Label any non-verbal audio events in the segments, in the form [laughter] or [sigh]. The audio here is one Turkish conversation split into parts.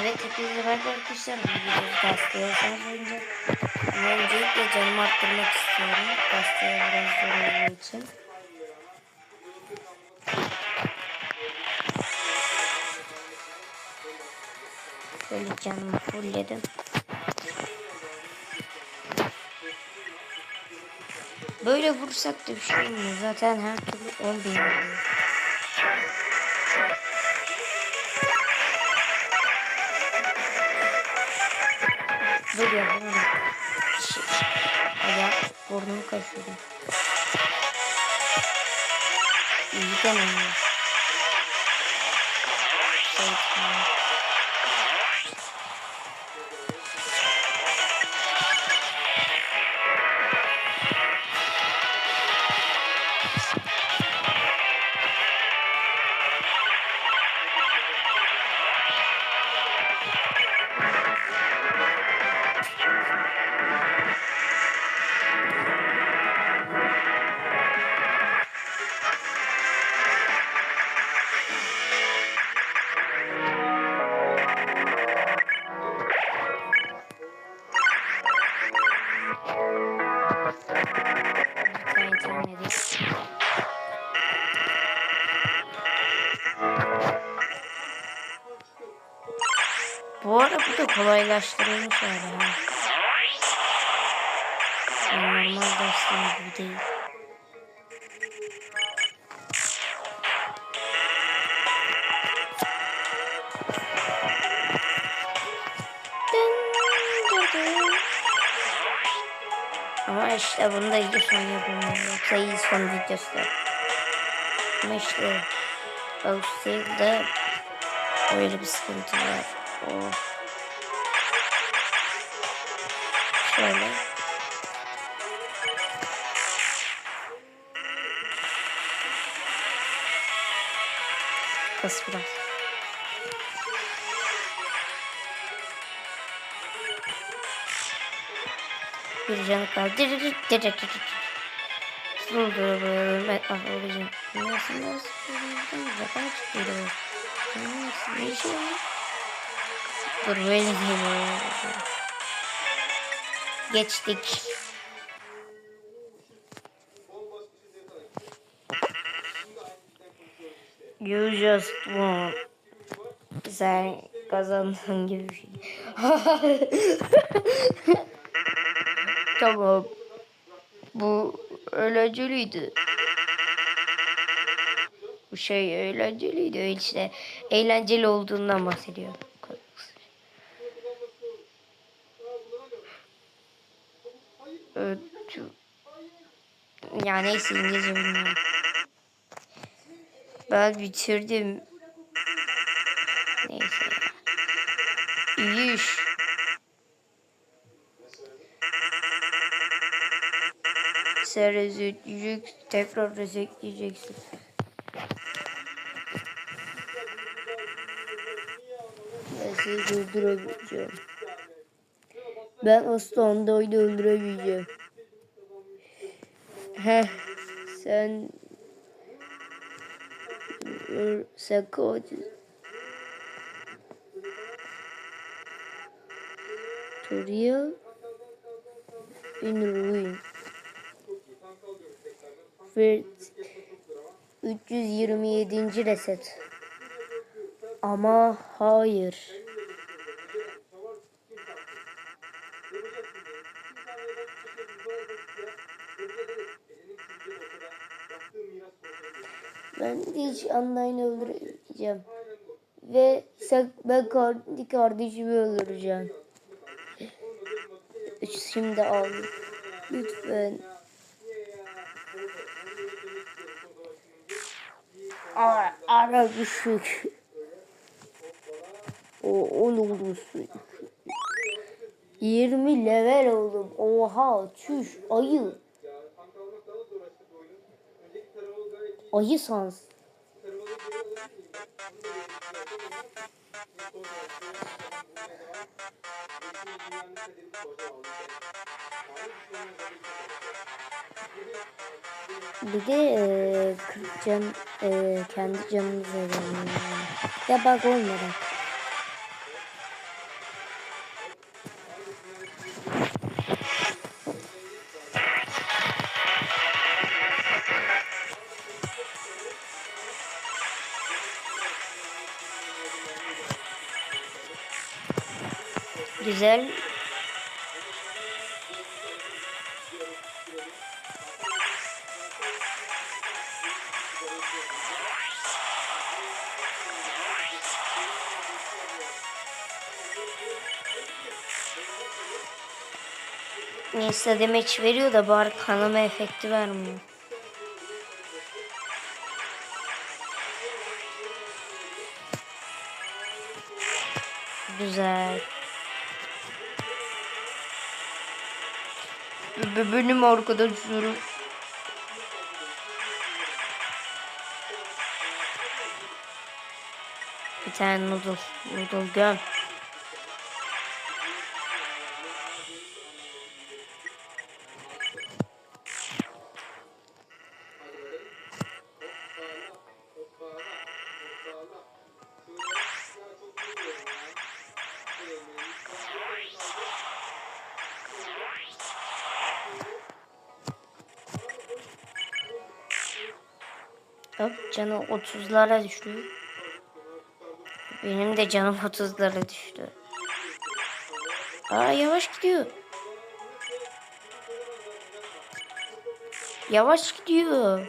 Evet hepinize merhaba arkadaşlar. Gazeteye hesap oynayacağım. Ama öncelikle canımı arttırmak istiyorum. Gazeteye biraz zor olduğu için. Böyle canımı fullledim. Böyle vursak da bir şey olmuyor. Zaten her türlü 10 bin oluyor. Dur ya bana bak. Şey, Aya burnumu kaşıyorum. İyi denemiyor. Şey, tamam. Bu arada bu da kolaylaştırılmış herhalde. ha. Yani normal dersler gibi değil. Ama işte bunu da iyi son yapılmıyor. Yoksa iyi son videosu da. Ama işte Avustralya'da öyle bir sıkıntı var. O. Şöyle. Kız biraz. Bir canı kaldı. Dır dır dır dır dır dır. Durdurabilirim. Ben ah olacağım. Nasıl nasıl? Zaten çıkıyordu. Nasıl bir şey? Dur geliyor. Geçtik. You just won. Sen kazandın gibi bir şey. [laughs] tamam. Bu eğlenceliydi. Bu şey eğlenceliydi işte. Eğlenceli olduğundan bahsediyor. Evet, şu- Ya neyse İngilizce bilmiyorum. Ben bitirdim. Neyse. İyi iş. Sen. Tekrar resetleyeceksin. Ben seni durduramayacağım. Ben asla Android'i öldüremeyeceğim. Heh, sen... Sen katil. Tutorial in ruin. Ve 327. reset. Ama hayır. Ben hiç online öldüreceğim. Ve sen, ben kendi kardeşimi öldüreceğim. Şimdi al. Lütfen. Ara, ara düşük. O, on olursun. 20 level oldum. Oha çüş ayı. Ayı sans. Bir de e, 40 can e, kendi canımıza geliyor. Ya bak olmadan. Güzel. Neyse demeç veriyor da bari kanama efekti vermiyor. Güzel. Benim arkadaşlarım. Bir tane noodle. Noodle göm. Hop canı 30'lara düştü. Benim de canım [laughs] 30'lara düştü. Aa yavaş gidiyor. Yavaş gidiyor.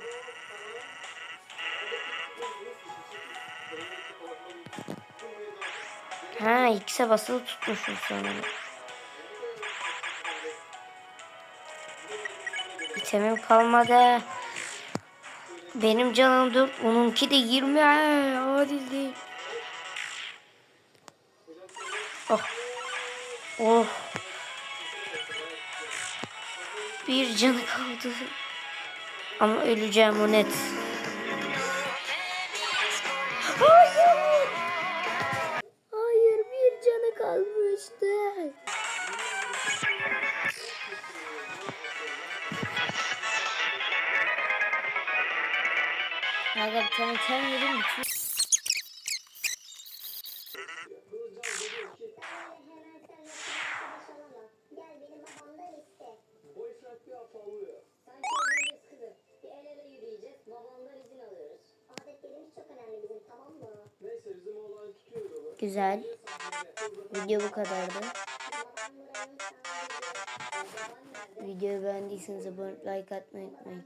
Ha X'e basılı tutmuşum sonra. İtemim kalmadı. Benim canım 4, onunki de 20. Ha, Adil değil. Oh. Oh. Bir canı kaldı. Ama öleceğim o net. Adetlerimiz çok önemli bizim tamam mı? Güzel. Video bu kadardı. Videoyu beğendiyseniz abone like atmayı unutmayın.